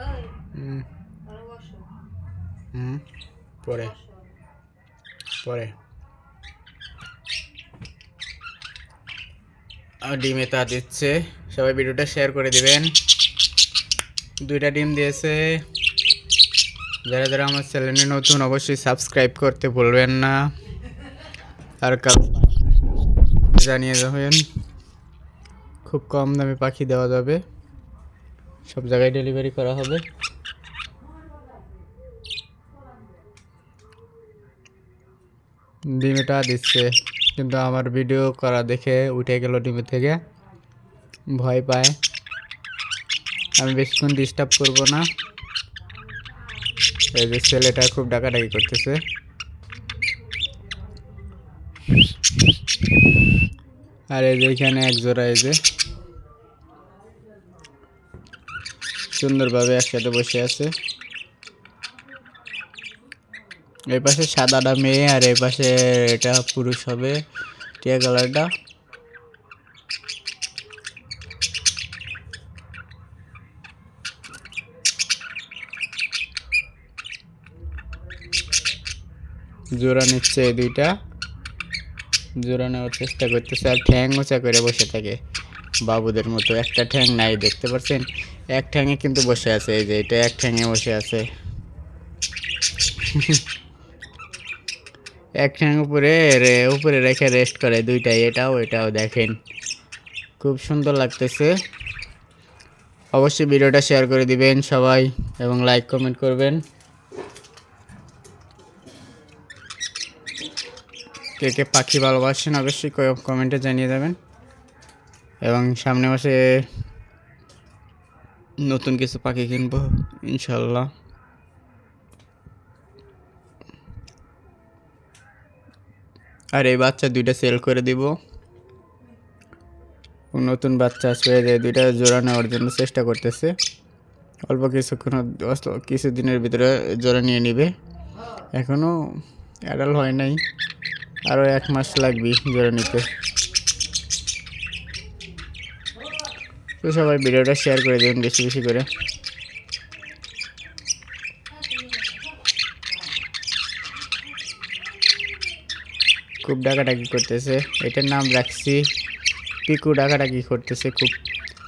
হুম। হুম। পরে। পরে। ডিমে তা দিচ্ছে। সবাই ভিডিওটা শেয়ার করে দিবেন। দুইটা ডিম দিয়েছে। যারা যারা আমার চ্যানেলে নতুন, অবশ্যই সাবস্ক্রাইব করতে ভুলবেন না। আর জানিয়ে যাবেন খুব কম দামে পাখি দেওয়া যাবে। সব জায়গায় ডেলিভারি করা হবে। ডিমেটা দিচ্ছে, কিন্তু আমার ভিডিও করা দেখে উঠে গেল ডিমে থেকে। ভয় পায়। আমি বেশিক্ষণ ডিস্টার্ব করব না। এই যে ছেলেটা খুব ডাকাডাকি করতেছে। আর এই যে এখানে এক জোড়া এই যে সুন্দরভাবে একসাথে বসে আছে। এই পাশে সাদাটা মেয়ে আর এই পাশে এটা পুরুষ হবে, টিয়া কালারটা। জোড়া নিচ্ছে এই দুইটা। জোড়া নেওয়ার চেষ্টা করতেছে আর ঠ্যাং উঁচা করে বসে থাকে। বাবুদের মতো একটা ঠ্যাং নাই, দেখতে পাচ্ছেন? এক ঠ্যাঙে কিন্তু বসে আছে, এই যে এটা এক ঠ্যাঙে বসে আছে। এক ঠ্যাং উপরে রে- উপরে রেখে রেস্ট করে দুইটাই, এটাও এটাও, দেখেন। খুব সুন্দর লাগতেছে। অবশ্যই ভিডিওটা শেয়ার করে দিবেন সবাই, এবং লাইক কমেন্ট করবেন। কে কে পাখি ভালোবাসেন অবশ্যই কমেন্টে জানিয়ে দেবেন। এবং সামনে মাসে নতুন কিছু পাখি কিনবো, ইনশাল্লাহ। আর এই বাচ্চা দুইটা সেল করে দিব। নতুন বাচ্চা আসবে যে দুইটা জোড়া নেওয়ার জন্য চেষ্টা করতেছে। অল্প কিছুক্ষণ কিছু দিনের ভিতরে জোড়া নিয়ে নিবে। এখনও অ্যাডাল হয় নাই। আরও এক মাস লাগবে জোড়া নিতে। তো সবাই ভিডিওটা শেয়ার করে দেবেন বেশি বেশি করে। খুব ডাকাডাকি করতেছে। এটার নাম রাখছি পিকু ডাকাডাকি করতেছে খুব।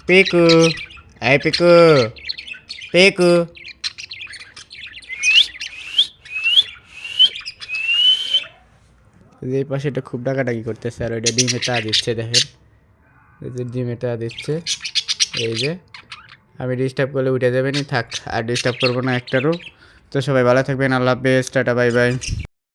পিকু আই পিকু পিকু। যে এই পাশে এটা খুব ডাকাডাকি করতেছে আর ওইটা ডিমে তা দিচ্ছে দেখেন। ডিমে তা দিচ্ছে। এই যে, আমি ডিস্টার্ব করলে উঠে যাবেনি থাক, আর ডিস্টার্ব করব না একটারও। তো সবাই ভালো থাকবেন, আল্লাহ হাফেজ, টাটা, বাই বাই।